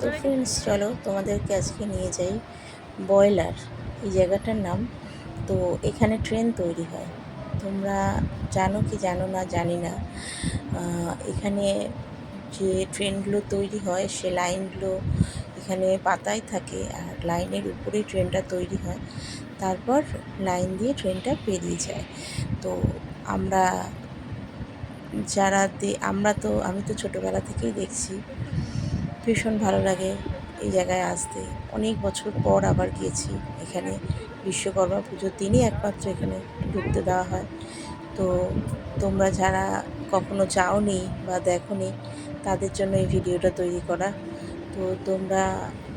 তো ফ্রেন্ডস চলো তোমাদেরকে আজকে নিয়ে যাই বয়লার এই জায়গাটার নাম। তো এখানে ট্রেন তৈরি হয়। তোমরা জানো কি জানো না, জানি না। এখানে যে ট্রেনগুলো তৈরি হয়, সে লাইনগুলো এখানে পাতায় থাকে আর লাইনের উপরেই ট্রেনটা তৈরি হয়। তারপর লাইন দিয়ে ট্রেনটা পেরিয়ে যায়। তো আমরা যারা আমরা তো আমি তো ছোটোবেলা থেকেই দেখছি ভীষণ ভালো লাগে এই জায়গায় আসতে। অনেক বছর পর আবার গিয়েছি এখানে। বিশ্বকর্মা পুজোর দিনই একমাত্র এখানে ঢুকতে দেওয়া হয়। তো তোমরা যারা কখনো যাওনি বা দেখোনি, তাদের জন্য এই ভিডিওটা তৈরি করা। তো তোমরা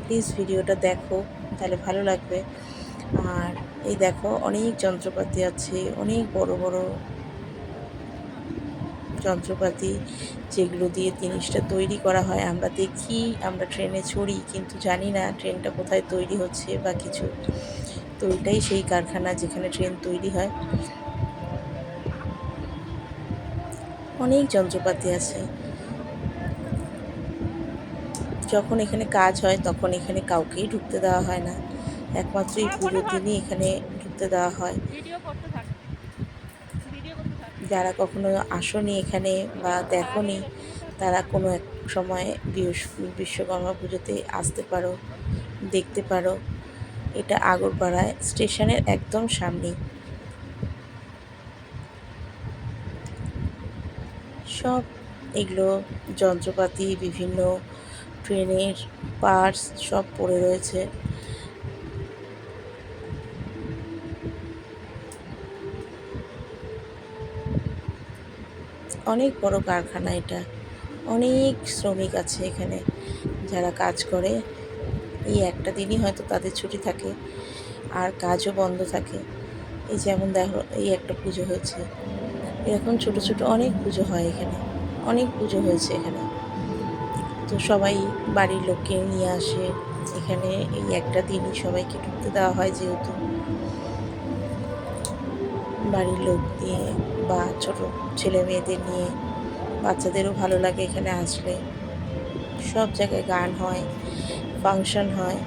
প্লিজ ভিডিওটা দেখো, তাহলে ভালো লাগবে। আর এই দেখো, অনেক যন্ত্রপাতি আছে, অনেক বড় বড় যন্ত্রপাতি যেগুলো দিয়ে জিনিসটা তৈরি করা হয়, আমরা দেখি, আমরা ট্রেনে চড়ি, কিন্তু জানি না ট্রেনটা কোথায় তৈরি হচ্ছে বা কিছু। তো ওইটাই সেই কারখানা যেখানে ট্রেন তৈরি হয়। অনেক যন্ত্রপাতি আছে। যখন এখানে কাজ হয়, তখন এখানে কাউকেই ঢুকতে দেওয়া হয় না। একমাত্র এই পুজোর দিনই এখানে ঢুকতে দেওয়া হয় ভিডিও করতে থাক ভিডিও করতে থাক যারা কখনো আসনি এখানে বা দেখনি, তারা কোনো এক সময় বিশ- বিশ্বকর্মা পুজোতে আসতে পারো, দেখতে পারো। এটা আগরপাড়ায় স্টেশনের একদম সামনেই। সব এগুলো যন্ত্রপাতি, বিভিন্ন ট্রেনের পার্টস সব পড়ে রয়েছে। অনেক বড় কারখানা এটা। অনেক শ্রমিক আছে এখানে। যারা কাজ করে, এই একটা দিনই হয়তো তাদের ছুটি থাকে আর কাজও বন্ধ থাকে। এই যেমন দেখো, এই একটা পুজো হয়েছে। এরকম ছোট ছোট অনেক পুজো হয় এখানে। অনেক পুজো হয়েছে এখানে। তো সবাই বাড়ির লোককে নিয়ে আসে। এখানে এই একটা দিনই সবাইকে ঢুকতে দেওয়া হয় যেহেতু। বাড়ির লোক নিয়ে বা ছোট ছেলে মেয়েদের নিয়ে বাচ্চাদেরও ভালো লাগে এখানে আসলে। সব জায়গায় গান হয়, ফাংশন হয়,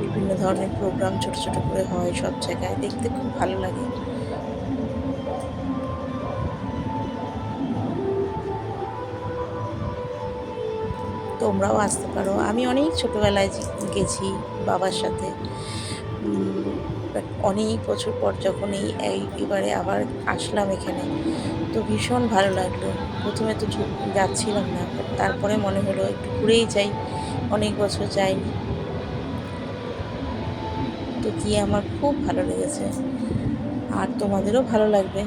বিভিন্ন ধরনের প্রোগ্রাম ছোট ছোট করে হয় সব জায়গায়। দেখতে খুব ভালো লাগে। তোমরাও আসতে পারো। আমি অনেক ছোটোবেলায় গেছি বাবার সাথে। But অনেক বছর পর যখন এই এবারে আবার আসলাম এখানে, তো ভীষণ ভালো লাগল। প্রথমে তো যাচ্ছিলাম না তারপরে মনে হলো একটু ঘুরেই যাই। অনেক বছর যাইনি। তো গিয়ে আমার খুব ভালো লেগেছে। আর তোমাদেরও ভালো লাগবে।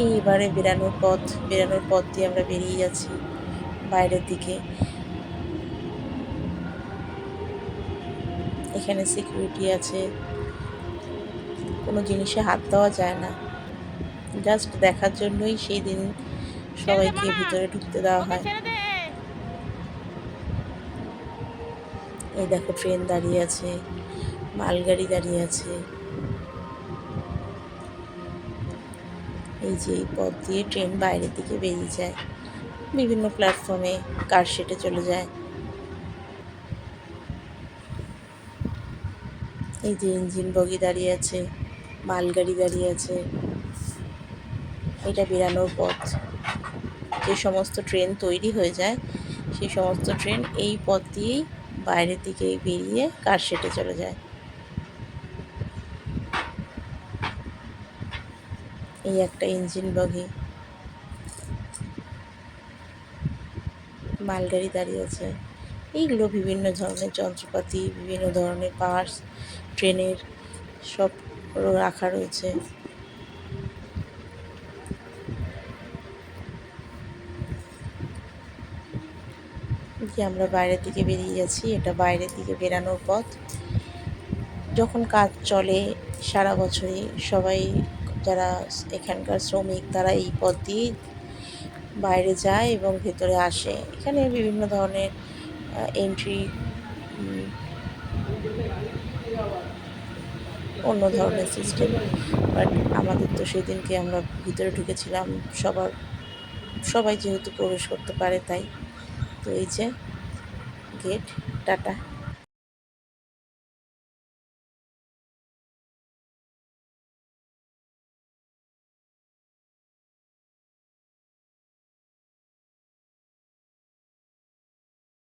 এই এবারে বেরানোর পথ বেরানোর পথ দিয়ে আমরা বেরিয়ে যাচ্ছি বাইরের দিকে। এখানে সিকিউরিটি আছে। কোনো জিনিসে হাত দেওয়া যায় না। জাস্ট দেখার জন্যই সেই দিন সবাইকে ভিতরে ঢুকতে দেওয়া হয়। এই দেখো ট্রেন দাঁড়িয়ে আছে। মালগাড়ি দাঁড়িয়ে আছে। এই যে এই পথ দিয়ে ট্রেন বাইরের দিকে বেরিয়ে যায়। বিভিন্ন প্ল্যাটফর্মে কার সেটে চলে যায়। এই যে ইঞ্জিন বগি দাঁড়িয়ে আছে মালগাড়ি দাঁড়িয়ে আছে। এটা বেরানোর পথ। যে সমস্ত ট্রেন তৈরি হয়ে যায়, সেই সমস্ত ট্রেন এই পথ দিয়েই বাইরের দিকে বেরিয়ে কার সেটে চলে যায়। এই একটা ইঞ্জিন বগি। মালগাড়ি দাঁড়িয়ে আছে। এইগুলো বিভিন্ন ধরনের যন্ত্রপাতি, বিভিন্ন ধরনের পার্টস ট্রেনের সব রাখা রয়েছে। যে আমরা বাইরের দিকে বেরিয়ে যাচ্ছি। এটা বাইরের দিকে বেরানোর পথ। যখন কাজ চলে সারা বছরই সবাই যারা এখানকার শ্রমিক, তারা এই পথ দিয়েই বাইরে যায় এবং ভেতরে আসে। এখানে বিভিন্ন ধরনের এন্ট্রি অন্য ধরনের সিস্টেম বাট আমাদের তো সেদিনকে আমরা ভিতরে ঢুকেছিলাম, সবার, সবাই যেহেতু প্রবেশ করতে পারে তাই। তো এই যে গেট টাটা।